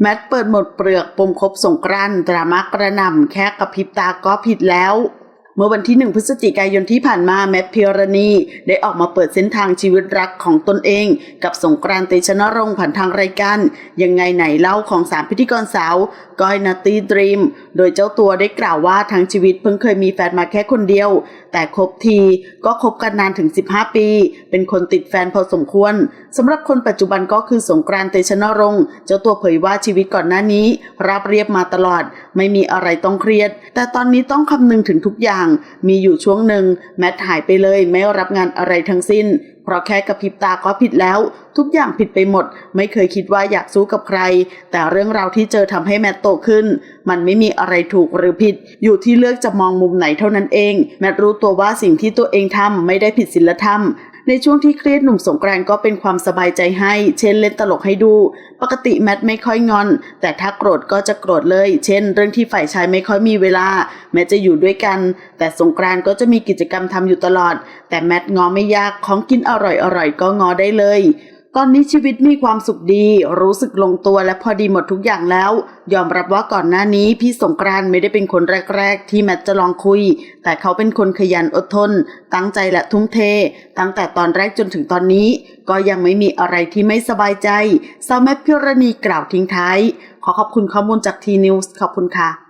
แมทเปิดหมดเปลือกปมคบสงกรานดราม่ากระหน่ำแค่กระพริบตาก็ผิดแล้ว เมื่อวันที่ 1 พฤศจิกายนที่ผ่านมาแมทพิรณีได้ออกมาเปิดเส้นทางชีวิตรักของตนเอง กับสงกรานต์เตชนรงค์ผ่านทางรายการยังไงไหนเล่าของสามพิธีกรสาวก้อยนาตีดรีม โดยเจ้าตัวได้กล่าวว่าทั้งชีวิตเพิ่งเคยมีแฟนมาแค่คนเดียว แต่คบทีก็คบกันนานถึง 15 ปี เป็นคนติดแฟนพอสมควรสำหรับคนปัจจุบันก็คือสงกรานต์เตชนรงค์เจ้าตัวเผยว่าชีวิตก่อนหน้านี้ราบเรียบมาตลอด ไม่มีอะไรต้องเครียด แต่ตอนนี้ต้องคำนึงถึงทุกอย่างมีอยู่ช่วงหนึ่งแมทหายไปเลยไม่รับงานอะไรทั้งสิ้น เพราะแค่กระพริบตาก็ผิดแล้ว ทุกอย่างผิดไปหมด ไม่เคยคิดว่าอยากสู้กับใคร แต่เรื่องราวที่เจอทำให้แมทโตขึ้น มันไม่มีอะไรถูกหรือผิด อยู่ที่เลือกจะมองมุมไหนเท่านั้นเอง แมทรู้ตัวว่าสิ่งที่ตัวเองทำไม่ได้ผิดศีลธรรม ในช่วงที่เครียดหนุ่มสงกรานต์ก็เป็นความสบายใจให้ เช่นเล่นตลกให้ดู ปกติแมทไม่ค่อยงอน แต่ถ้าโกรธก็จะโกรธเลย เช่น เรื่องที่ฝ่ายชายไม่ค่อยมีเวลา แม้จะอยู่ด้วยกัน แต่สงกรานต์ก็จะมีกิจกรรมทำอยู่ตลอด แต่แมทงอไม่ยากของกินอร่อยๆก็งอได้เลย ตอนนี้ชีวิตมีความสุขดี รู้สึกลงตัวและพอดีหมดทุกอย่างแล้ว ยอมรับว่าก่อนหน้านี้พี่สงกรานต์ไม่ได้เป็นคนแรก ๆ ที่แมทจะลองคุย แต่เขาเป็นคนขยันอดทน ตั้งใจและทุ่มเท ตั้งแต่ตอนแรกจนถึงตอนนี้ ก็ยังไม่มีอะไรที่ไม่สบายใจสาวแมทพิรณีกล่าวทิ้งท้าย ขอขอบคุณข้อมูลจากทีนิวส์ขอบคุณค่ะ